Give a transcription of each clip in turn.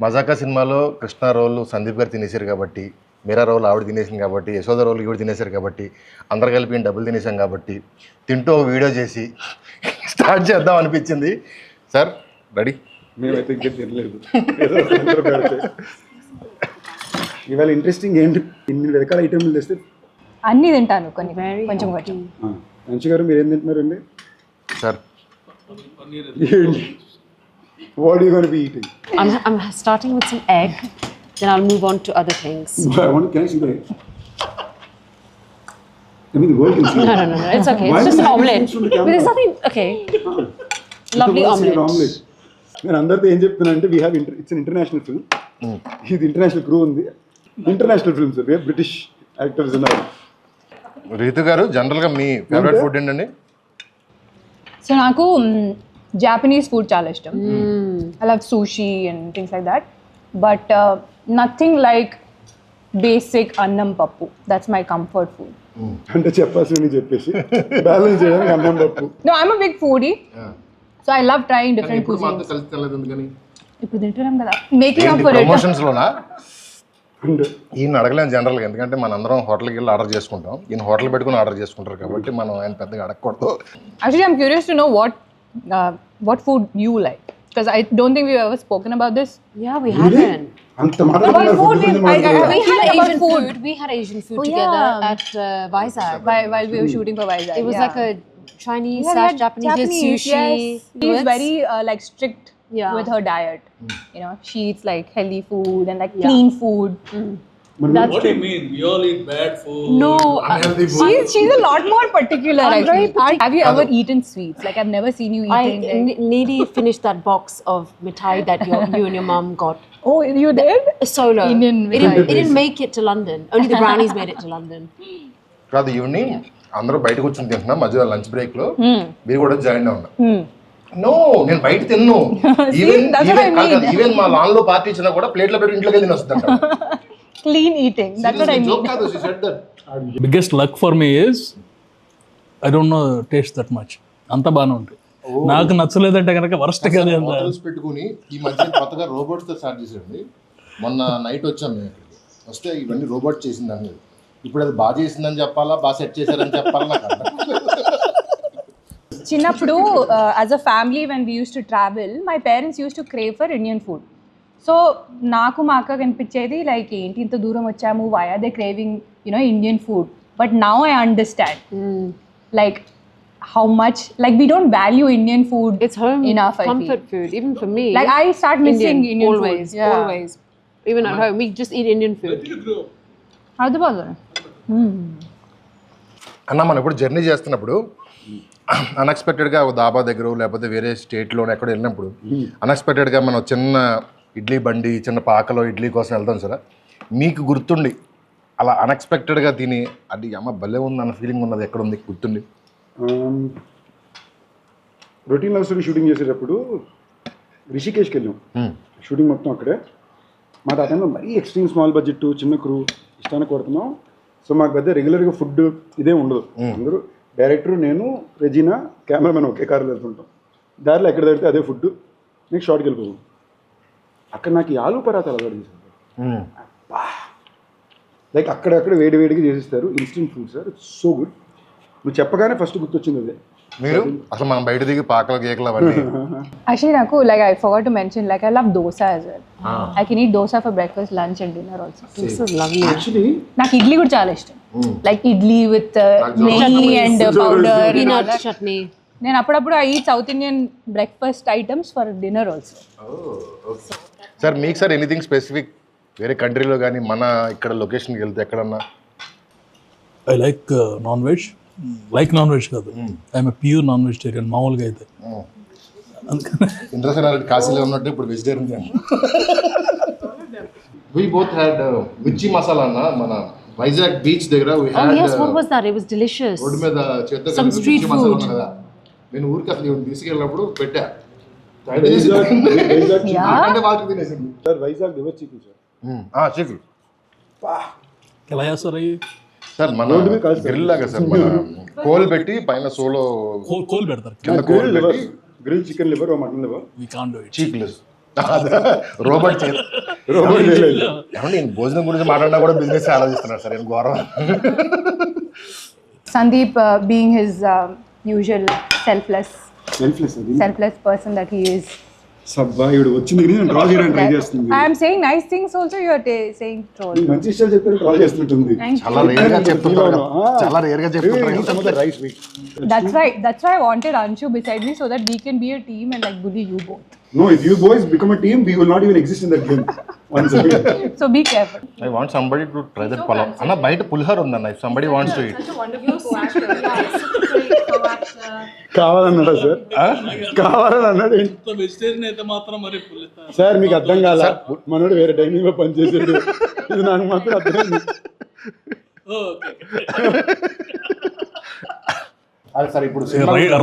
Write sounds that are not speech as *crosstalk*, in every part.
మజాకా సినిమాలో కృష్ణ రోల్ సందీప్ గారు తినేశారు కాబట్టి మీరా రోల్ ఆవిడ తినేసింది కాబట్టి యశోద రోల్ ఈవిడ తినేశారు కాబట్టి అందరు కలిపి డబ్బులు తినేసాం కాబట్టి తింటూ ఒక వీడియో చేసి స్టార్ట్ చేద్దాం అనిపించింది. Sir ready? మేమైతే ఇంకా తినలేదు. ఇవాళ ఇంట్రెస్టింగ్ ఏంటి? ఇన్ని రకాల ఐటమ్లు తెస్తే అన్నీ తింటాను కొన్ని కొంచెం కొంచెం మంచి గారు మీరు ఏం తింటున్నారండి? సార్. ఏంటి what you gonna be eating I'm, I'm starting with some egg, then I'll move on to other things. I want can I see the I mean the world can see. No, no, no, no, it's okay. Why It's just would an you omelette. the But camera? there's nothing, okay. Lovely omelette. Omelette నేను అందరితో ఏం చెప్తున్నా అంటే we have it's international film ఇది international crew ఉంది international film sir British actors ఉన్నారు రీతు గారు జనరల్గా మీ ఫేవరెట్ ఫుడ్ ఏంటండి సో నాకు జాపనీస్ ఫుడ్ చాలా ఇష్టం. I love sushi and things like that but nothing like basic అన్నం పప్పు దట్స్ మై కంఫర్ట్ ఫుడ్ అంటే చెప్పాల్సింది చెప్పేసి బ్యాలెన్స్ చేయడానికి అన్నం పప్పు. No I'm a big foodie so I love trying different ఇప్పుడు కుజిన్స్ మాతో కలిసి తినలేదు ఎందుకని? ఇప్పుడు తింటున్నాం కదా. మేకింగ్ అప్ ఫర్ ఇట్ ప్రమోషన్స్లోనా అండ్ ఈయన అడగలేము జనరల్గా ఎందుకంటే మనందరం హోటల్కి వెళ్ళి ఆర్డర్ చేసుకుంటాం. ఈయన హోటల్ పెట్టుకుని ఆర్డర్ చేసుకుంటారు కాబట్టి మనం ఆయన పెద్దగా అడగకూడదు. I'm curious to know what uh, what food you like? Because I don't think we've ever spoken about this. Yeah, we Really? haven't. Tomato About food, we- had Asian food. We had Asian food together yeah. at uh, Vizag. while, while we were shooting for Vizag. It was like a Chinese Yeah, slash Japanese, Japanese, sushi. yes. She's very uh, like strict Yeah. with her diet. You know, she eats like healthy food and like Yeah. clean food. Hmm. That's What do you mean? We all eat bad food. No, uh, She's she's a lot more particular. I'm actually. very partic- Have you ever eaten sweets? Like I've never seen you I eating. like- n- nearly finished that box of mithai that your, you and your mum got. oh, you did? Solo. Indian it, didn't, it didn't make it to London. Only the brownies made it to London. కాదు evening అందరూ బయట కూర్చొని తింటున్నాం మధ్యలో lunch బ్రేక్లో మీరు కూడా join అవ్వండి Hmm. No నేను బయట తిన్ను ఈవెన్ I. ఈవెన్ మా లాన్లో పార్టీ ఇచ్చినా కూడా ప్లేట్లో పెట్టి ఇంట్లోకి వెళ్ళి వస్తుందంట Clean eating. That's what I mean. Biggest luck for me is I don't know taste that much. అంత బాగానే ఉంటుంది నాకు నచ్చలేదంటే కనుక వరస్ట్ కదా హోటల్స్ పెట్టుకుని ఈ మధ్య కొత్తగా రోబోట్స్తో స్టార్ట్ చేసాడండి మొన్న నైట్ వచ్చాం మేము ఇక్కడికి వస్తే ఇవన్నీ రోబోట్ చేసింది అనేది ఇప్పుడు అది బాగా చేసిందని చెప్పాలా బాగా సెట్ చేశారని చెప్పాలా నాకు అర్థం చిన్నప్పుడు as a family when we use to travel my parents use to crave for Indian food so నాకు మా అక్క కనిపించేది లైక్ ఏంటి ఇంత దూరం వచ్చాము why are they craving you know Indian food but now I understand like how much like we don't value Indian food It's home enough I comfort feel. food, even for me. Like I start missing Indian, Indian, always, food. Yeah. always. Even at home, we just eat Indian food. Hyderabad అన్న మనం ఇప్పుడు journey చేస్తున్నప్పుడు అన్ఎక్స్పెక్టెడ్గా ఒక దాబా దగ్గర లేకపోతే వేరే స్టేట్లో ఎక్కడ వెళ్ళినప్పుడు అన్ఎక్స్పెక్టెడ్గా మనం చిన్న ఇడ్లీ బండి చిన్న పాకలో ఇడ్లీ కోసం వెళ్తాం సరే. మీకు గుర్తుండి అలా అన్ఎక్స్పెక్టెడ్గా తిని అది అమ్మ భలే ఉంది అన్న ఫీలింగ్ ఉన్నది ఎక్కడ ఉంది గుర్తుండి. రొటీన్ లవ్ స్టోరీ షూటింగ్ చేసేటప్పుడు రిషికేష్కి వెళ్ళాం. షూటింగ్ మొత్తం అక్కడే. మాకు ఆ టైంలో మరీ ఎక్స్ట్రీమ్ స్మాల్ బడ్జెట్ చిన్న క్రూ ఇష్టానికి కొడుతున్నాం సో మాకు పెద్ద రెగ్యులర్గా ఫుడ్ ఇదే ఉండదు. అందరూ డైరెక్టర్ నేను రెజీనా కెమెరామెన్ ఒకే కార్లో వెళ్తుంటాం. దారిలో ఎక్కడ దొరికితే అదే ఫుడ్ నెక్స్ట్ షార్ట్కి వెళ్ళిపోతాం అక్కడ నాకు ఈ ఆలు పరాతాలు అలవాటు చేశారు లైక్ అక్కడక్కడ వేడి వేడిగా చేసిస్తారు. Instant food sir it's so good నువ్వు చెప్పగానే ఫస్ట్ గుర్తొచ్చింది అదే. మీరు? అసలు మనం బయట దిగి పాకలు గీకలు అవన్నీ. *laughs* Actually, Naku, like I forgot to mention, like I love dosa as well. I can eat dosa for breakfast, lunch, and dinner also. This is lovely. Actually నాకు ఇడ్లీ కూడా చాలా ఇష్టం. లైక్ ఇడ్లీ విత్ నెయ్యి అండ్ పౌడర్ Peanut chutney. నేను అప్పుడప్పుడు I eat south Indian breakfast items for dinner also sir మీకు sir anything specific వేరే కంట్రీలో కానీ మన ఇక్కడ లొకేషన్కి వెళ్తే ఎక్కడన్నా? I like non veg like non veg కాదు ఐఎమ్ ప్యూర్ నాన్ వెజిటేరియన్ మామూలుగా అయితే. అందుకని. ఇంద్రసేనారెడ్డి కాశీలో ఉన్నట్టు ఇప్పుడు వెజిటేరియన్ వి బోత్ హ్యాడ్ మిర్చి మసాలా అన్న మన వైజాగ్ బీచ్ దగ్గర Oh yes, uh, what was that? It was delicious. Road మీద చేత్తో Some కలిపి street మిర్చి మసాలా food. ఉంది కదా. నేను ఊరికి అసలు తీసుకెళ్ళినప్పుడు పెట్టా. వైజాగ్ చికెన్ సార్ చికెన్ ఎలా చేస్తారు అవి సార్ మన. గ్రిల్ లాగా సార్ మన కోల్ పెట్టి పైన సోలో కోల్ కోల్ పెడతారు కింద కోల్ గ్రిల్ లివర్ పెట్టి grill chicken liver mutton liver we do it చీక్లెస్ robot robot చేయలేదు ఏమండి నేను భోజనం గురించి మాట్లాడినా కూడా బిజినెస్ ఆలోచిస్తున్నాను సార్ నేను ఘోరం. Being his uh, usual selfless, selfless అది selfless person that he is. సబ్బా ఇవిడు వచ్చింది కానీ నేను డ్రా చేయడానికి ట్రై చేస్తుంది I am saying nice things also. You are ta- saying troll. నీకు మంచి విషయాలు చెప్తే డ్రా చేస్తుంటుంది చాలా. రేర్గా చెప్తుంటారు. Ah. చాలా రేర్గా చెప్తుంటారు. Right week That's why. That's why I wanted Anshu beside me so that we can be a team and like bully you both. No if you boys become a team we will not even exist in that game once So be careful. I want somebody to try that pulao అన్న బయట పులిహోర ఉందన్న somebody wants to it కావాలన్నాడా sir? కావాలని అన్నాడు ఏంటి? Vegetarian అయితే మాత్రం మరి సార్ మీకు అర్థం కాల? మనోడు వేరే డైనింగ్లో పనిచేసాడు ఇది నాకు మాత్రం అది *laughs* సార్ ఇప్పుడు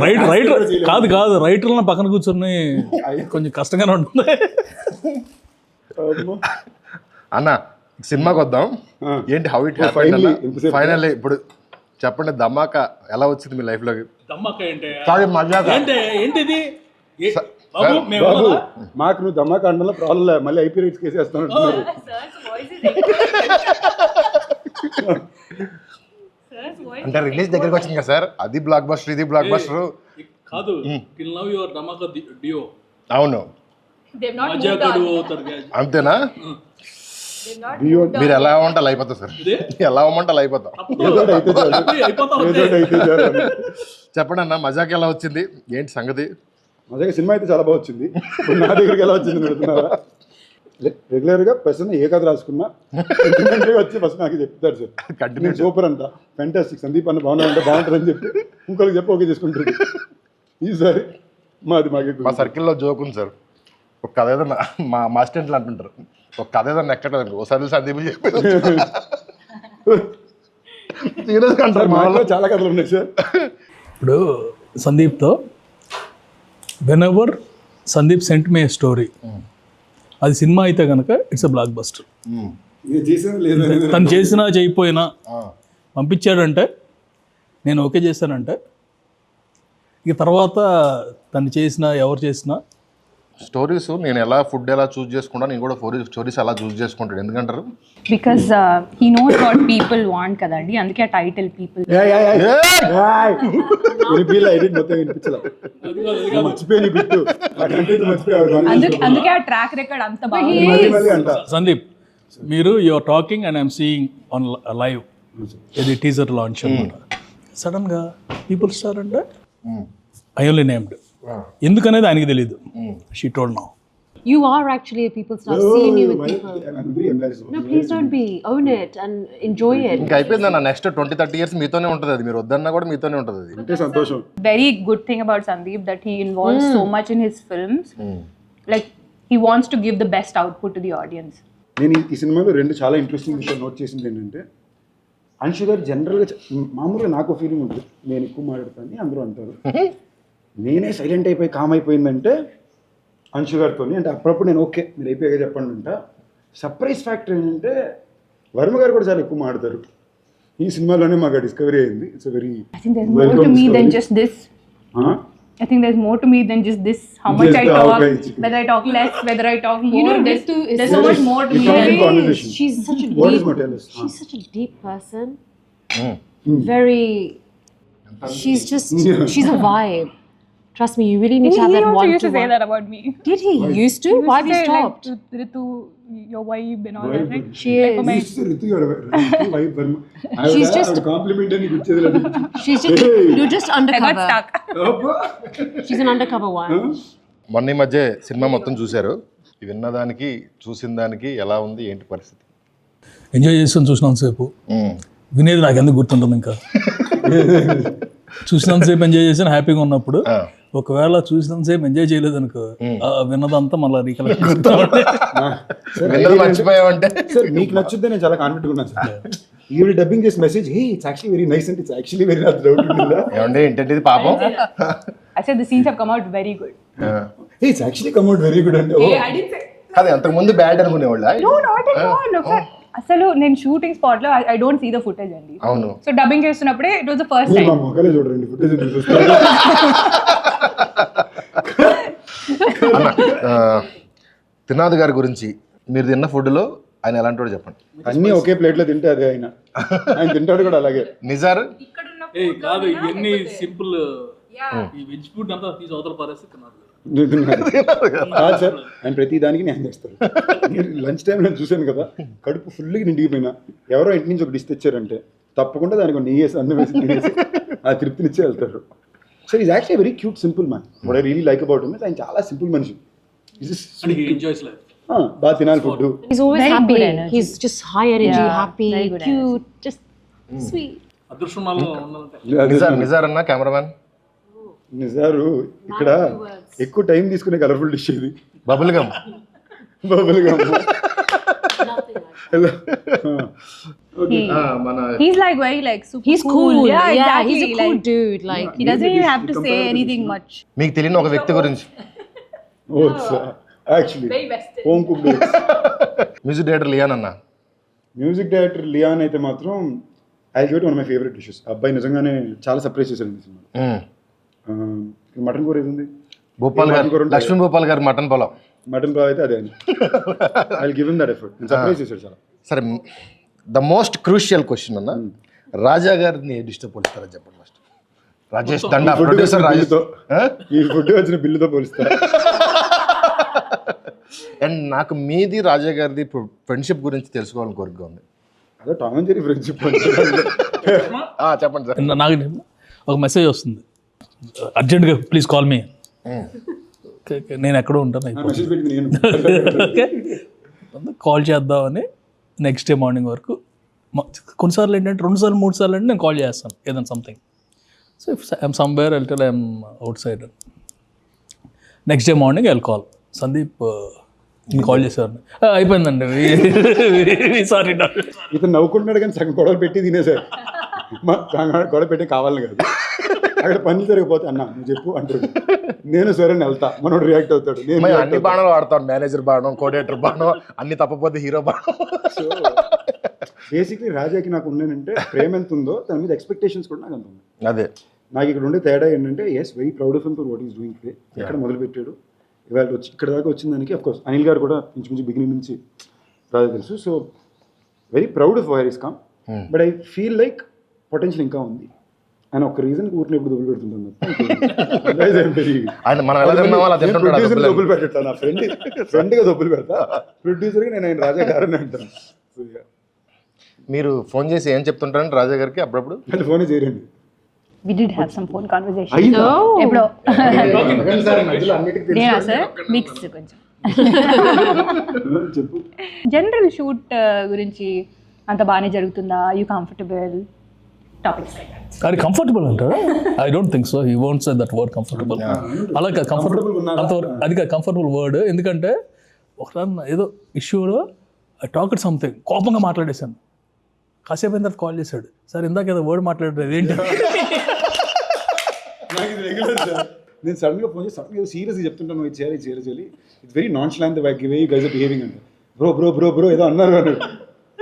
రైట్ రైట్ కాదు కాదు రైటర్లను పక్కన కూర్చొని కొంచెం కష్టంగానే ఉంటుంది. అన్న సినిమాకి వద్దాం. ఏంటి హౌ ఇట్. ఫైనల్లీ ఇప్పుడు చెప్పండి ధమాకా ఎలా వచ్చింది మీ లైఫ్ ఏంటి? సారీ మజాక? ఏంటి ఏంటిది? బాబు వెళ్ళాలా? మాకు నువ్వు దమ్మాక అండంలో ప్రాబ్లం లేదు. మళ్ళీ ఐపీ రైట్స్ కేసు వేస్తాను అంటున్నారు *laughs* అంటే రిలీజ్ దగ్గరికి వచ్చింది కదా సార్? అది బ్లాక్ బస్టర్ ఇది బ్లాక్ బస్టర్ కాదు టిల్ నవ్ యువర్ దమ్మక్క డియో అవును. అంతేనా? మీరు ఎలా అవ్వమంటే అలా అయిపోతా? సార్ ఎలా అవ్వమంటే అలా అయిపోతాం. చెప్పండి అన్న మజాక్ ఎలా వచ్చింది? ఏంటి సంగతి? మా దగ్గర సినిమా అయితే చాలా బాగా వచ్చింది. నా దగ్గరికి ఎలా వచ్చింది? పెడుతున్నారా రెగ్యులర్గా పర్సన్ ఏ కథ రాసుకున్నా వచ్చి ఫస్ట్ నాకు చెప్తారు సార్. కంటిన్యూ సూపర్ అంట. ఫెంటాస్టిక్ సందీప్ అన్న బాగున్నా అంటే బాగుంటుంది అని చెప్పి ఇంకొకరికి చెప్పి ఓకే చేసుకుంటారు ఈసారి మాది మాకు మా సర్కిల్లో జోక్ ఉంది సార్. ఒక కథ ఏదన్నా మా మా స్టెంట్లు అంటుంటారు. ఒక కథ ఏదన్నా ఎక్కడ ఒకసారి సందీప్ చెప్పి సీరియస్గా సార్ అంటారు మా మా ఇంట్లో చాలా కథలు ఉన్నాయి సార్. ఇప్పుడు సందీప్తో when ever Sandeep sent me story అది సినిమా అయితే కనుక ఇట్స్ అ బ్లాక్ బస్టర్ తను చేసినా చేయకపోయినా పంపించాడంటే నేను ఓకే చేశానంటే ఇక తర్వాత తను చేసినా ఎవరు చేసినా స్టోరీస్ నేను ఎలా ఫుడ్ ఎలా చూస్ చేసుకుంటా నేను కూడా ఫోరీ స్టోరీస్ అలా చూస్ చేసుకుంటాడు. ఎందుకంటారు? Uh, he knows what people want కదండి. అందుకే ఆ టైటిల్ పీపుల్ అందుకే అందుకే ఆ ట్రాక్ రికార్డ్ అంత సందీప్ మీరు your talking and I'm seeing on live ఇది టీజర్ లాంచ్ అనమాట. సడన్గా పీపుల్ స్టార్ అంటే? ఐ ఓన్లీ నేమ్డ్ ఎందుకనేది ఆయనకి తెలియదు she told now You are actually a people star. Seeing you with people. No, please don't be. Own it and enjoy it. ఇంకా అయిపోయింది అన్న నెక్స్ట్ ట్వంటీ థర్టీ ఇయర్స్ మీతోనే ఉంటుంది అది మీరు వద్దన్నా కూడా మీతోనే ఉంటుంది అది అంటే సంతోషం very good thing about Sandeep that he involves so much in his films. Like he wants to give the best output to the audience. నేను ఈ- ఈ సినిమాలో రెండు చాలా ఇంట్రెస్టింగ్ విషయం నోట్ చేసింది ఏంటంటే అంశు గారు జనరల్గా మామూలుగా నాకు ఫీలింగ్ ఉంటుంది నేను ఎక్కువ మాట్లాడతాను అందరూ అంటారు నేనే సైలెంట్ అయిపోయి కామ్ అయిపోయిందంటే అంశు గారితో అంటే అప్పుడప్పుడు నేను ఓకే మీరు అయిపోయాక చెప్పండి అంట సర్ప్రైజ్ ఫ్యాక్టర్ ఏంటంటే వర్మ గారు కూడా చాలా ఎక్కువ మాడతారు ఈ సినిమాలోనే మాకు డిస్కవరీ అయింది it's very I think there's more to me than just this. I think there's more to me than just this. How much Just I talk, whether I talk less, whether I talk more. You know, there's, is there's so much is- more to me. is. She's such a What is deep. Motelis? She's such a deep person. Very. She's just. She's a vibe. Trust me, you really need He, to have he that also one used to to say one. that about me. Did he? Used to? Why have you He used to say, stopped? Like, Ritu, your wife and all Wife. that. Right? She Like is. my She's just- compliment అని ఇచ్చేది లేదు She's just. Hey. You're just I got undercover. stuck. She's an undercover one. మొన్న ఈ మధ్య cinema మొత్తం చూశారు విన్నదానికి చూసిన దానికి ఎలా ఉంది ఏంటి పరిస్థితి ఎంజాయ్ చేస్తాను చూసినంతసేపు వినేది నాకు ఎందుకు గుర్తుంటుంది ఇంకా చూసినంతసేపు ఎంజాయ్ చేసాను హ్యాపీగా ఉన్నప్పుడు. ఒకవేళ చూసినంతసేపు ఎంజాయ్ చేయలేదు అనుకో విన్నదంతా మళ్ళీ రీకలెక్ట్ మర్చిపోయావంటే సార్ మీకు నచ్చుద్దే నేను చాలా కాన్ఫిడెంట్ ఉన్నాను సార్. ఈవిడ డబ్బింగ్ చేసి message hey it's actually very nice అంటే it's actually very not doubt ఏమంటే ఏంటంటే ఇది పాపం? I said the scenes have come out very good. Hey it's actually come out very good అంటే. అది అంతకు ముందు బ్యాడ్ అనుకునేవాళ్ళ? At all. Okay. అసలు నేను షూటింగ్ స్పాట్లో I don't see the footage అండి. అవును. So dubbing చేస్తున్నప్పుడే it was the first time చూడండి ఫుటేజ్ చూస్తారు త్రినాథ్ గారి గురించి మీరు తిన్న ఫుడ్లో ఆయన ఎలాంటి వాడు చెప్పండి. అన్నీ ఒకే ప్లేట్లో తింటే అదే ఆయన. ఆయన తింటాడు కూడా అలాగే. నిజార్? ఏ కాదు ఇవన్నీ సింపుల్ ఈ వెజ్ ఫుడ్ అంతా తీసి అవతల పారేస్తే తిన్నారు *laughs* కాదు. సార్ ఆయన ప్రతి దానికి నేను చేస్తాను నేను లంచ్ టైం నేను చూశాను కదా కడుపు ఫుల్గా నిండిపోయినా ఎవరో ఇంటి నుంచి ఒక డిష్ తెచ్చారంటే తప్పకుండా దానికి ఒక నెయ్యి వేసి అన్నం వేసి ఆ తృప్తినిచ్చే వెళ్తారు. Sir is actually very cute simple man what I really like about ఆయన చాలా సింపుల్ మనిషి. బాగా తినాలి food He's always Very happy. good energy. He's just high energy, Yeah, happy, very good cute, just sweet. అదృష్టం నిజార్ నిజార్ అన్న cameraman? నిజారు ఇక్కడ ఎక్కువ time తీసుకునే కలర్ఫుల్ డిష్ ఇది. Bubble gum. Bubble gum. *laughs* He- he's like very like super He's cool. Yeah, exactly. he's a cool like, dude. Like, He doesn't even have to say anything much. మీకు తెలియని ఒక వ్యక్తి గురించి actually home cook music director Leon అన్న music director Leon అయితే మాత్రం I give one my favourite dishes అబ్బాయి నిజంగానే చాలా సర్ప్రైజ్ చేశారు ఈ సినిమా. మటన్ కూర ఏది ఉంది భూపాల్ గారు ఉంటుంది. లక్ష్మీ భూపాల్ గారు మటన్ పొలం మటన్ బాగా అయితే అదే I give in that effort surprise చేశాడు చాలా. సరే ద మోస్ట్ క్రూషియల్ క్వశ్చన్ అన్న రాజా గారిని ఏ డిస్టర్బ్ పోలిస్తారని చెప్పండి ఫస్ట్ రాజేష్ దండా ప్రొడ్యూసర్ బిల్లుతో. ఈ ఫుడ్ వచ్చిన బిల్లుతో పోలిస్తా అండ్ *laughs* నాకు మీది రాజా గారిది ఫ్రెండ్షిప్ గురించి తెలుసుకోవాలని కోరిక ఉంది. అదే టామ్ అండ్ జెరీ ఫ్రెండ్షిప్ చెప్పండి. సార్. నాకు ఒక మెసేజ్ వస్తుంది. అర్జెంట్గా ప్లీజ్ కాల్ మీ నేను ఎక్కడో ఉంటాను *laughs* కాల్ చేద్దామని నెక్స్ట్ డే మార్నింగ్ వరకు కొన్నిసార్లు ఏంటంటే రెండు సార్లు మూడు సార్లు అంటే నేను కాల్ చేస్తాను ఏదైనా something so if I'm somewhere వెళ్తే I'm outside next day morning I'll call Sandeep నేను కాల్ చేసేవాడిని. "ఆ, అయిపోయిందండి. సారీ ఇతను నవ్వుకుంటున్నాడు కానీ సగం గొడవలు పెట్టి తినేసారు *laughs* గొడవ పెట్టి కావాలని కాదు. అక్కడ పనులు జరిగిపోతే అన్న నువ్వు చెప్పు అంటాడు నేను సరే వెళ్తా. మనోడు రియాక్ట్ అవుతాడు. నేను అన్ని బాణాలు వాడతాం మేనేజర్ బాణం కోడేటర్ బాణం అన్ని తప్పపోతే హీరో బాణం. సో బేసిక్లీ రాజాకి నాకు ఉన్నానంటే ప్రేమ ఎంత ఉందో దాని మీద ఎక్స్పెక్టేషన్స్ కూడా నాకు అంత ఉన్నాయి అదే. నాకు ఇక్కడ ఉండే తేడా ఏంటంటే yes very proud of for what is doing today ఎక్కడ మొదలు పెట్టాడు ఇవాళ వచ్చి ఇక్కడ దాకా వచ్చిన దానికి అఫ్ కోర్స్ అనిల్ గారు కూడా ఇంచుమించు బిగినింగ్ నుంచి రాజా తెలుసు. So very proud of where is come but I feel like potential ఇంకా ఉంది. ఆయన ఒక రీజన్ ఊరిని ఎప్పుడు దొబ్బులు పెడుతుంటాను. దొబ్బులు పెట్టా నా ఫ్రెండ్ ఫ్రెండ్గా దొబ్బులు పెడతా. ప్రొడ్యూసర్గా నేను ఆయన రాజా గారని అంటాను. మీరు ఫోన్ చేసి ఏం చెప్తుంటారండి రాజా గారికి అప్పుడప్పుడు? అంటే ఫోనే చేయరండి. We did have some phone conversation. అయ్యిందా? ఎప్పుడో. సార్ మధ్యలో అన్నిటికీ తెలుసు. నేనా సార్? మిక్స్ కొంచెం. చెప్పు జనరల్ షూట్ గురించి అంత బాగానే జరుగుతుందా? యూ కంఫర్టబుల్ టాపిక్స్ అది కంఫర్టబుల్ అంటారా I don't think so he won't say that word comfortable అలా కంఫర్టబుల్ అంతవరకు అది కంఫర్టబుల్ వర్డ్ ఎందుకంటే ఒకసారి ఏదో ఇష్యూలో ఐ టాక్ సంథింగ్ కోపంగా మాట్లాడేశాను. కాసేపు అయిన తర్వాత కాల్ చేశాడు. సార్ ఇందాక ఏదో వర్డ్ మాట్లాడలేదు ఏంటి? నేను సడన్గా ఫోన్ చేసి సడన్గా సీరియస్ చెప్తుంటాను ఇది చేయాలి చేయాలి చేయాలి. It's very non స్లాండ్ why give you guys behaving అంటే బ్రో బ్రో బ్రో బ్రో ఏదో అన్నారు అన్నాడు.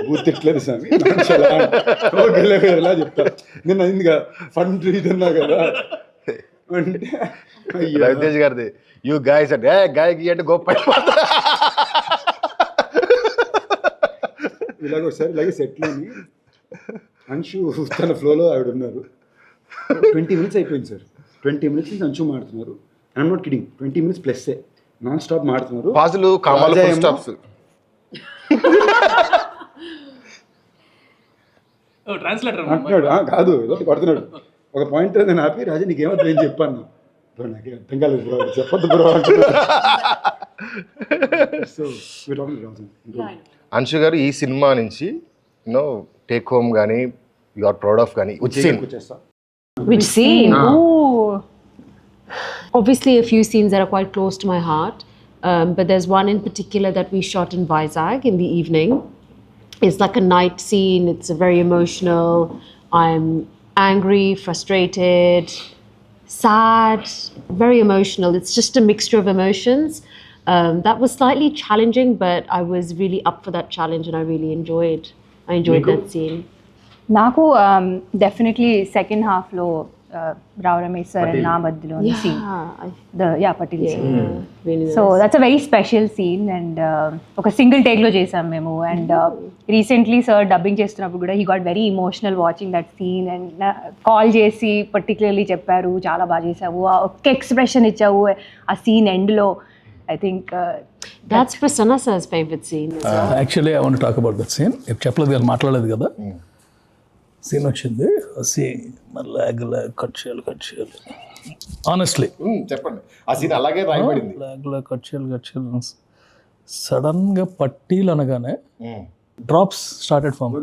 గుర్తిట్లేదు స్వామి. ఎలా చెప్తా నేను అయిందిగా ఫండ్ ఇదన్నా కదా. రవితేజ్ గారిది యూ గాయస్ అంటే గాయకి అంటే గొప్ప ఇలాగ ఒకసారి ఇలాగే సెట్లోని అంశు తన ఫ్లోలో ఆవిడ ఉన్నారు ట్వంటీ మినిట్స్ అయిపోయింది సార్. ట్వంటీ మినిట్స్ నుంచి Anshu మాడుతున్నారు. I'm not kidding twenty minutes plus non stop మాడుతున్నారు. పాజులు కామాలు ఏమో- స్టాప్స్ ట్రాన్స్లేటర్ అంటున్నాడు "ఆ, కాదు ఏదో ఒకటి కొడుతున్నాడు ఒక పాయింట్ నేను ఆపి రాజా నీకేమర్థం ఏం చెప్పాను బ్రో నాకే అర్థం కాలేదు బ్రో చెప్పొద్దు బ్రో సో అంశు గారు ఈ సినిమా నుంచి యూనో టేక్ హోమ్ కానీ యు ఆర్ ప్రౌడ్ ఆఫ్ కానీ వచ్చేస్తా Which scene? Ooh. Obviously, a few scenes that are quite close to my heart. Um, but there's one in particular that we shot in Vizag in the evening. It's like a night scene. It's very emotional. I'm angry, frustrated, sad, very emotional. It's just a mixture of emotions. Um, that was slightly challenging, but I was really up for that challenge, and I really enjoyed. I enjoyed that scene. నాకు definitely second హాఫ్లో Rao Ramesh sir and నా మధ్యలో scene Yeah, I, yeah Patel scene yeah, really nice. So that's a very special scene and uh, ఒక single టేక్లో చేసాం మేము. And recently sir dubbing చేస్తున్నప్పుడు కూడా he got very emotional watching that scene and call చేసి particularly చెప్పారు చాలా బాగా చేసావు ఆ ఒక్క ఎక్స్ప్రెషన్ ఇచ్చావు ఆ సీన్ ఎండ్లో I think That's Prasanna sir's favorite scene. Actually I want talk about that scene చెప్పలేదు కదా మాట్లాడలేదు కదా. సీన్ వచ్చింది. సీన్ లాగ్ లాగ్ కట్ చేయాలి కట్ చేయాలి. ఆనెస్ట్లీ చెప్పండి. ఆ సీన్ అలాగే రాయబడింది. లాగ్ లాగ్ కట్ చేయాలి కట్ చేయాలి. సడన్గా పట్టీలు అనగానే డ్రాప్స్ స్టార్టెడ్ ఫామ్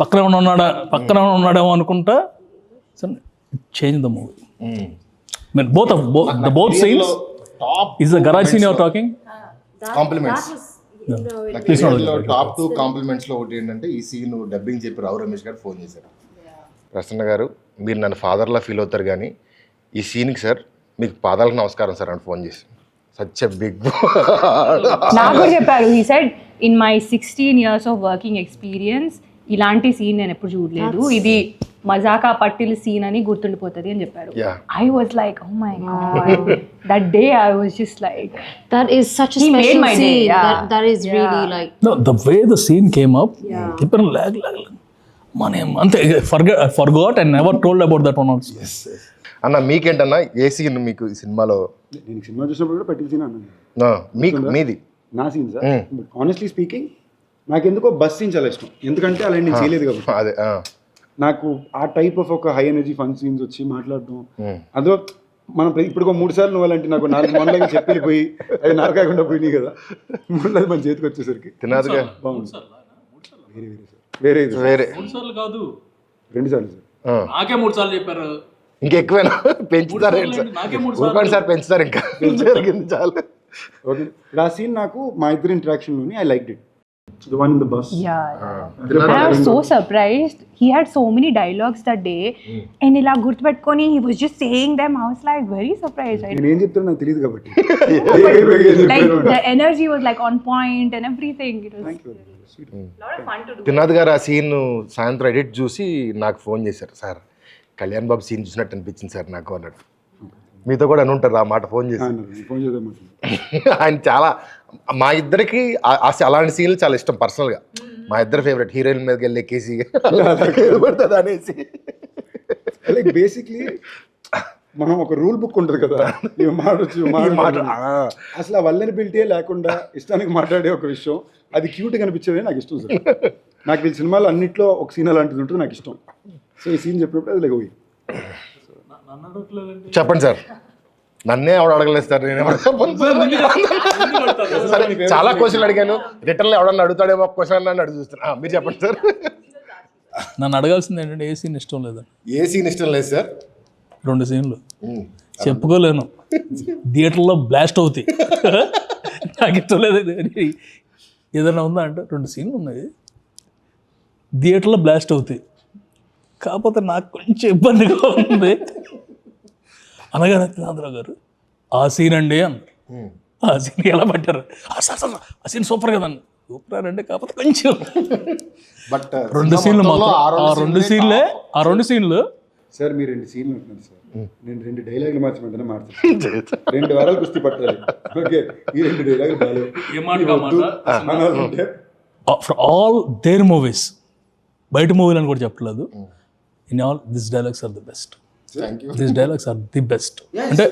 పక్కన ఏమైనా ఉన్నాడా? పక్కన ఏమైనా ఉన్నాడేమో అనుకుంటా. Change the movie mean both of the both scenes top is the garage scene your talking compliments top two కాంప్లిమెంట్స్లో ఒకటి ఏంటంటే ఈ సీన్ డబ్బింగ్ చెప్పి రావు రమేష్ గారు ఫోన్ చేశారు. ప్రసన్న గారు మీరు నన్ను ఫాదర్లా ఫీల్ అవుతారు కానీ ఈ సీన్కి సార్ మీకు పాదాలకు నమస్కారం సార్ అని ఫోన్ చేసి సచ్ బిగ్ నాకు చెప్పారు he said in my sixteen years of working experience ఇలాంటి సీన్ నేను ఎప్పుడు చూడలేదు. ఇది మజాకా పట్టిల్ సీన్ అని గుర్తుండిపోతుంది అని చెప్పారు. I was like oh my god that day I was just like day, scene. yeah. That, that is really Yeah. like No, the way the scene came up, people lag lag. మన అంతే forget forgot and never told about that one also అన్న మీకేంటన్నా ఏ scene మీకు ఈ సినిమాలో? నేను cinema చూసినప్పుడు కూడా పట్టిన సీన్ అన్నాను మీకు మీది. నా scene sir. But honestly speaking నాకు ఎందుకో బస్ సీన్ చాలా ఇష్టం. ఎందుకంటే అలా నేను చేయలేదు కాబట్టి. అదే. నాకు ఆ టైప్ ఆఫ్ ఒక హై ఎనర్జీ ఫన్ సీన్స్ వచ్చి మాట్లాడడం అందులో మనం ఇప్పుడు మూడు సార్లు నువ్వు అలాంటి నాకు నాలుగు మొన్నలాగా చెప్పి వెళ్ళిపోయి అది నారకాయకుండా పోయినాయి కదా. మూడోది మన చేతికి వచ్చేసరికి. తినాదుగా బాగుంది. వేరే వేరే సార్. వేరే మూడు కాదు. రెండు సార్లు సార్. ఆ. నాకే మూడు సార్లు చెప్పారు. ఇంకెక్కువేనా? పెంచుతారు నాకే మూడు ఊరుకోండి సార్ పెంచుతారు ఇంకా. జరిగింది చాలు. ఓకే. ఆ సీన్ నాకు మా ఇద్దరు ఇంటరాక్షన్లోని I like it the one in the bus Yeah. And I was so surprised. He had so many dialogues that day. And ఇలా గుర్తుపెట్టుకొని he was just saying them. I was like very surprised. Right? నేను ఏం చెప్తానో నాకు తెలియదు కాబట్టి like the energy was like on point and everything. It was తినాద్ గారు ఆ scene సాయంత్రం ఎడిట్ చూసి నాకు ఫోన్ చేశారు సార్ కళ్యాణ్ బాబు సీన్ చూసినట్టు అనిపించింది సార్ నాకు అన్నాడు మీతో కూడా అని ఉంటారు ఆ మాట ఫోన్ చేసి ఫోన్ చేద్దాం ఆయన చాలా మా ఇద్దరికి అలాంటి సీన్లు చాలా ఇష్టం పర్సనల్గా. మా ఇద్దరు ఫేవరెట్ హీరోయిన్ మీదకి వెళ్ళి ఎక్కేసి *laughs* పడుతుంది అనేసి లైక్ బేసిక్లీ మనం ఒక రూల్ బుక్ ఉంటుంది కదా. ఇవి మాడొచ్చు ఈ మాట అసలు ఆ వల్లనిబిలిటీ లేకుండా ఇష్టానికి మాట్లాడే ఒక విషయం. అది క్యూట్ కనిపించేది నాకు ఇష్టం సార్. నాకు వీళ్ళ సినిమాలో అన్నిట్లో ఒక సీన్ అలాంటిది ఉంటుంది నాకు ఇష్టం. సో ఈ సీన్ చెప్పినప్పుడు అది లైక్ చెప్పండి సార్. నన్నే ఎవడు అడగలేదు సార్ నేను సార్. సరే. చాలా క్వశ్చన్లు అడిగాను. రిటర్న్ ఎవడన్నా అడుగుతాడేమో క్వశ్చన్ అని అడుగు చూస్తున్నా. ఆ, మీరు చెప్పండి సార్. నన్ను అడగాల్సింది ఏంటంటే ఏ సీన్ ఇష్టం లేదు? ఏ సీన్ ఇష్టం లేదు సార్? రెండు సీన్లు. చెప్పుకోలేను. థియేటర్లో బ్లాస్ట్ అవుతాయి. నాకు ఇష్టం లేదు. ఏదైనా ఉందా అంటే రెండు సీన్లు ఉన్నాయి. థియేటర్లో బ్లాస్ట్ అవుతాయి. కాకపోతే నాకు కొంచెం ఇబ్బందిగా ఉంది. అనగానే తినాంధ్రరావు గారు ఆ సీన్ అండి అన్నారు. ఆ సీన్ ఎలా పట్టారు? "ఆ, సార్ సార్ ఆ సీన్ సూపర్ కదండి సూపర్ అంటే కాకపోతే కొంచెం. బట్ రెండు సీన్లు మాత్రం ఆ రెండు సీన్లే ఆ రెండు సీన్లు సార్ మీరు రెండు సీన్లు ఉంటున్నారు సార్. నేను రెండు డైలాగులు మార్చమంటేనే మార్చాను రెండు వారాలు కుస్తీ పట్టాలి. ఓకే ఈ రెండు డైలాగులు ఉంటే ఫర్ ఆల్ దేర్ మూవీస్ బయట మూవీలు అని కూడా చెప్పట్లేదు in all this dialogues are the best this dialogues are the best అంటే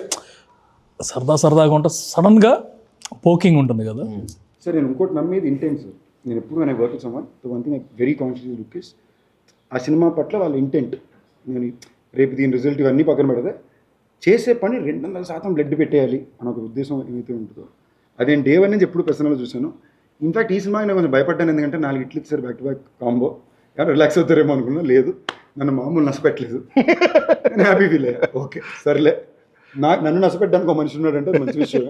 సరదా సరదాగా ఉంటే సడన్గా పోకింగ్ ఉంటుంది కదా. సార్ నేను ఇంకోటి నమ్మేది ఇంటెన్స్ నేను ఎప్పుడు నేను work someone the one thing very conscious look is ఆ సినిమా పట్ల వాళ్ళ ఇంటెంట్ నేను రేపు దీని రిజల్ట్ ఇవన్నీ పక్కన పెడితే చేసే పని రెండు వందల శాతం బ్లడ్ పెట్టేయాలి అని ఒక ఉద్దేశం ఏమైతే ఉంటుందో. అది నేను డే వన్ నుంచి ఎప్పుడు పర్సనల్గా చూశాను. ఇన్ఫాక్ట్ ఈ సినిమాకి నేను కొంచెం భయపడ్డాను ఎందుకంటే నాలుగు ఇట్లు ఇచ్చారు బ్యాక్ టు బ్యాక్ కాంబో ఎవరు రిలాక్స్ అవుతారేమో అనుకున్నా లేదు. నన్ను మామూలు నష్టపెట్టలేదు నేను హ్యాపీ ఫీల్ అయ్యా. ఓకే సర్లే. నాకు నన్ను నష్టపెట్టడానికి ఒక మనిషి ఉన్నాడంటే మంచి విషయం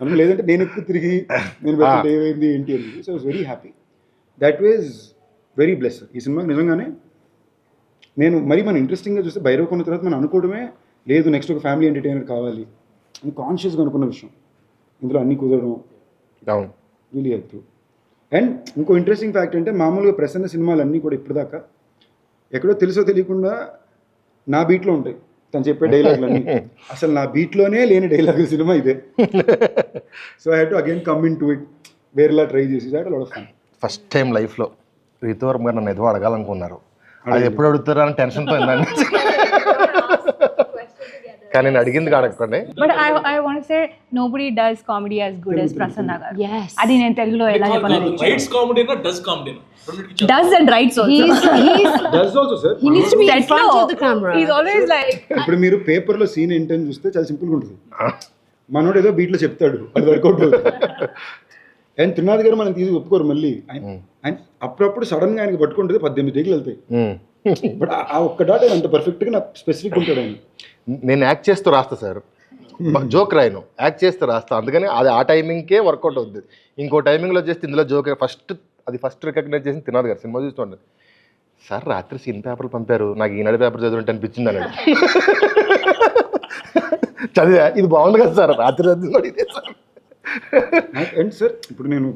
మనం లేదంటే నేను ఎక్కువ తిరిగి నేను ఏమైంది ఏంటి అని. So is very happy that was very bless ఈ సినిమాకి నిజంగానే నేను మరి మనం ఇంట్రెస్టింగ్గా చూస్తే భైరవ కొన్న తర్వాత మనం అనుకోవడమే లేదు నెక్స్ట్ ఒక ఫ్యామిలీ ఎంటర్టైనర్ కావాలి. అని కాన్షియస్గా అనుకున్న విషయం. ఇందులో అన్నీ కుదరడం. అవును. రియలీ హెల్ప్ అండ్ ఇంకో ఇంట్రెస్టింగ్ ఫ్యాక్ట్ అంటే మామూలుగా ప్రసన్న సినిమాలు అన్నీ కూడా ఇప్పటిదాకా ఎక్కడో తెలుసో తెలియకుండా నా బీట్లో ఉంటాయి. తను చెప్పే డైలాగులన్నీ. *laughs* అసలు నా బీట్లోనే లేని డైలాగ్ సినిమా ఇదే. So I to again come in to it వేరేలా ట్రై చేసి దాట్ ఫన్ ఫస్ట్ టైం లైఫ్లో రీతోరం గారు నన్ను ఏదో అడగాలనుకున్నారు. అది ఎప్పుడు అడుగుతారా అని టెన్షన్తో *laughs* కానీ నేను అడిగింది అడగకండి but I I want say nobody does comedy as good as Prasanna garu Yes. అది నేను తెలుగులో ఎలా చెప్పాలి? రైట్స్ కామెడీనా does కామెడీనా does and writes He's, he's, does also sir he needs to be in front of the camera. Is always like ఇప్పుడు మీరు పేపర్లో scene ఏంటని చూస్తే చాలా సింపుల్గా ఉంటుంది. మనోడు ఏదో బీట్లో చెప్తాడు. అది వర్కౌట్ అండ్ త్రినాథ్ గారు మనం తీసి ఒప్పుకోరు మళ్ళీ. ఆయన ఆయన అప్పుడప్పుడు సడన్గా ఆయనకి పట్టుకుంటుంది పద్దెనిమిది టేకులు వెళ్తాయి. బట్ ఆ ఒక్క డాట్ అంత పర్ఫెక్ట్గా నాకు స్పెసిఫిక్ ఉంటాడు ఆయన. నేను యాక్ట్ చేస్తూ రాస్తా సార్. జోక్ రాయను. యాక్ట్ చేస్తూ రాస్తా. అందుకని అది ఆ టైమింగ్కే వర్కౌట్ అవుతుంది ఇంకో టైమింగ్లో చేస్తే ఇందులో జోక్ ఫస్ట్ అది ఫస్ట్ రికగ్నైజ్ చేసి తినాలి గారు సినిమా చూస్తుండే సార్ రాత్రి సీన్ పేపర్లు పంపారు. నాకు ఈనాడు పేపర్ చదివినట్టు అనిపించింది అన్నాడు. చదివా? ఇది బాగుంది కదా సార్. రాత్రి చదివినాడు ఇదే సార్. అండ్ సార్ ఇప్పుడు నేను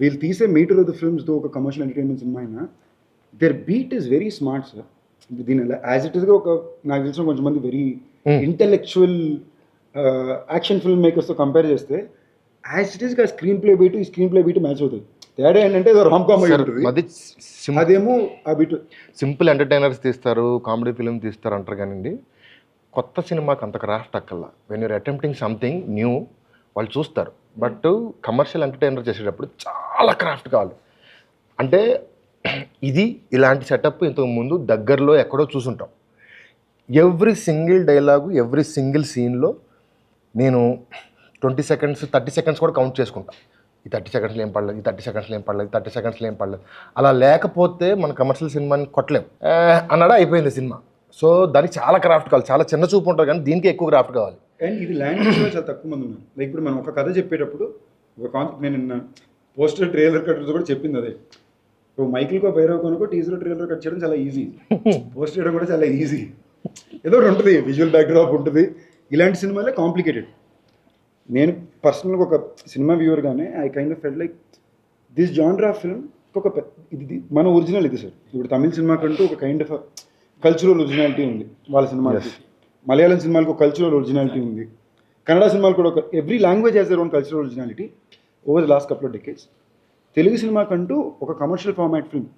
వీళ్ళు తీసే మీటర్ ఆఫ్ ద ఫిల్మ్స్తో ఒక కమర్షియల్ ఎంటర్టైన్మెంట్ సినిమా అయినా there beat is very smart sir. దీని యాజ్ ఇట్ ఈస్గా ఒక నాకు తెలిసిన కొంతమంది వెరీ ఇంటెలెక్చువల్ యాక్షన్ ఫిల్మ్ మేకర్స్తో కంపేర్ చేస్తే యాజ్ ఇట్ ఈస్గా స్క్రీన్ ప్లే బీట్ ఈ స్క్రీన్ ప్లే బీట్ మ్యాచ్ అవుతుంది తేడా ఏంటంటే రామ్ కామెడీ అది అదేమో ఆ బీట్ సింపుల్ ఎంటర్టైనర్స్ తీస్తారు కామెడీ ఫిలిం తీస్తారు అంటారు కానివ్వండి. కొత్త సినిమాకి అంత craft అక్కల్లా when your attempting something new వాళ్ళు చూస్తారు. బట్ కమర్షియల్ ఎంటర్టైనర్ చేసేటప్పుడు చాలా క్రాఫ్ట్ కావాలి. అంటే ఇది ఇలాంటి సెటప్ ఇంతకు ముందు దగ్గరలో ఎక్కడో చూసుంటాం. Every single dialogue every single సీన్లో నేను ట్వంటీ సెకండ్స్ థర్టీ సెకండ్స్ కూడా కౌంట్ చేసుకుంటాను ఈ థర్టీ సెకండ్స్లో ఏం పడలేదు ఈ థర్టీ సెకండ్స్లో ఏం పడలేదు థర్టీ సెకండ్స్లో ఏం పడలేదు. అలా లేకపోతే మన కమర్షియల్ సినిమాని కొట్టలేం. అన్నాడు అయిపోయింది సినిమా. సో దానికి చాలా క్రాఫ్ట్ కావాలి. చాలా చిన్న చూపు ఉంటుంది కానీ దీనికి ఎక్కువ క్రాఫ్ట్ కావాలి. అండ్ ఇది లాంగ్వేజ్ చాలా తక్కువ మంది ఉన్నారు. లైక్ ఇప్పుడు మనం ఒక కథ చెప్పేటప్పుడు ఒక కాన్సెప్ట్ నేను నిన్న పోస్టర్ ట్రైలర్ కట్టర్స్ కూడా చెప్పింది అదే. ఓ మైకిల్కో భైరవ్ కొనుకో టీజర్ ట్రైలర్ కట్ చేయడం చాలా ఈజీ పోస్ట్ *laughs* చేయడం కూడా చాలా ఈజీ ఏదో ఒకటి ఉంటుంది విజువల్ బ్యాక్డ్రాప్ ఉంటుంది. ఇలాంటి సినిమాలే కాంప్లికేటెడ్ నేను పర్సనల్గా ఒక cinema వ్యూవర్గానే I kind of fell like this genre film ఒక ఇది మన ఒరిజినల్ ఇది సార్. ఇప్పుడు తమిళ సినిమా కంటూ ఒక కైండ్ ఆఫ్ కల్చురల్ ఒరిజినాలిటీ ఉంది వాళ్ళ సినిమాలకి. మలయాళం సినిమాలకు ఒక కల్చురల్ ఒరిజినాలిటీ ఉంది. కన్నడ సినిమాలు కూడా ఒక every language has their own cultural originality over the last couple of decades Telugu సినిమాకంటూ ఒక commercial format film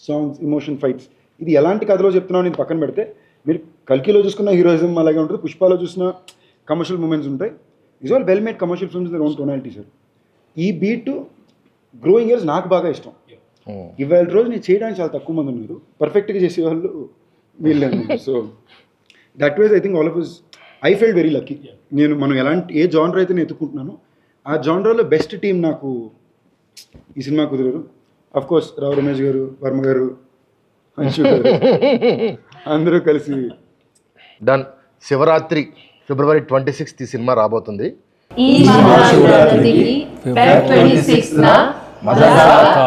songs emotion fights ఇది ఎలాంటి కథలో చెప్తున్నావు నేను పక్కన పెడితే మీరు కల్కిలో చూసుకున్న హీరోయిజం అలాగే ఉంటుంది పుష్పాలో చూసిన కమర్షియల్ మూమెంట్స్ ఉంటాయి. Is all well made commercial films their own tonality sir ఈ బీట్ గ్రోయింగ్ ఇయర్స్ నాకు బాగా ఇష్టం. ఇవాళ రోజు నేను చేయడానికి చాలా తక్కువ మంది ఉన్నారు. పర్ఫెక్ట్గా చేసేవాళ్ళు వీళ్ళే so that ways I think all of is I felt very lucky నేను మనం ఎలాంటి ఏ జానర్ అయితే నేను ఎత్తుకుంటున్నానో ఆ జానర్లో బెస్ట్ టీం నాకు ఈ సినిమా కుదిరారు అఫ్ కోర్స్ రావు రమేష్ గారు వర్మ గారు అంశు గారు అందరూ కలిసి. Done Shivaratri February twenty sixth ఈ సినిమా రాబోతుంది. ఈ మహాశివరాత్రికి ఫెబ్ 26 న మజాకా